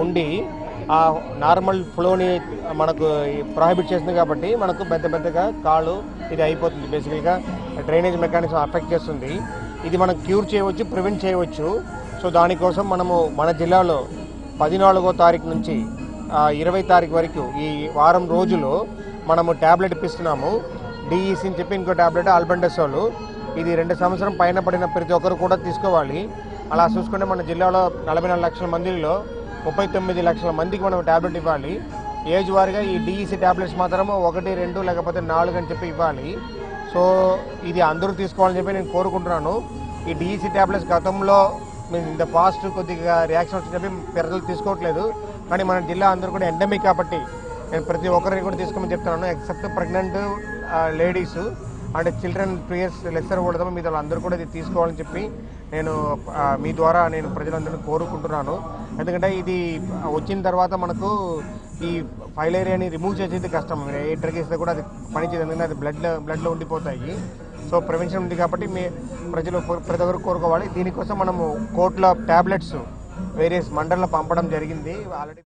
ఉండి ఆ నార్మల్ ఫ్లోని మనకు ప్రొహిబిట్ చేస్తుంది కాబట్టి మనకు పెద్ద పెద్దగా కాళ్ళు ఇది అయిపోతుంది. బేసికల్గా డ్రైనేజ్ మెకానిజం అఫెక్ట్ చేస్తుంది. ఇది మనం క్యూర్ చేయవచ్చు ప్రివెంట్ చేయవచ్చు. సో దానికోసం మనము మన జిల్లాలో పద్నాలుగో తారీఖు నుంచి ఇరవై తారీఖు వరకు ఈ వారం రోజులు మనము ట్యాబ్లెట్ ఇప్పిస్తున్నాము. డిఈసి అని చెప్పి ఇంకో ట్యాబ్లెట్ ఆల్బెండసోలు ఇది రెండు సంవత్సరం పైన పడిన ప్రతి ఒక్కరు కూడా తీసుకోవాలి. అలా చూసుకుంటే మన జిల్లాలో నలభై నాలుగు లక్షల మందిలో ముప్పై తొమ్మిది లక్షల మందికి మనం ట్యాబ్లెట్ ఇవ్వాలి. ఏజ్ వారిగా ఈ డిఈసి ట్యాబ్లెట్స్ మాత్రం ఒకటి రెండు లేకపోతే నాలుగు అని చెప్పి ఇవ్వాలి. సో ఇది అందరూ తీసుకోవాలని చెప్పి నేను కోరుకుంటున్నాను. ఈ డిఈసి ట్యాబ్లెట్స్ గతంలో మేము ఇంత ఫాస్ట్ కొద్దిగా రియాక్షన్ వచ్చి చెప్పి ప్రజలు తీసుకోవట్లేదు. కానీ మన జిల్లా అందరూ కూడా ఎండమిక్ కాబట్టి నేను ప్రతి ఒక్కరిని కూడా తీసుకోమని చెప్తున్నాను. Except pregnant ladies and children two years lesser కూడా మీద అందరూ కూడా ఇది తీసుకోవాలని చెప్పి నేను మీ ద్వారా నేను ప్రజలందరినీ కోరుకుంటున్నాను. ఎందుకంటే ఇది వచ్చిన తర్వాత మనకు ఈ ఫైల్ ఏరియాని రిమూవ్ చేసేది కష్టం. ఏ డ్రగ్ కూడా అది పనిచేయదు. ఎందుకంటే అది బ్లడ్లో బ్లడ్లో ఉండిపోతాయి. సో ప్రివెన్షన్ ఉంది కాబట్టి మీ ప్రజలు ప్రతి ఒక్కరు కోరుకోవాలి. దీనికోసం మనము కోట్ల ట్యాబ్లెట్స్ వేరియస్ మండల్లో పంపడం జరిగింది. ఆల్రెడీ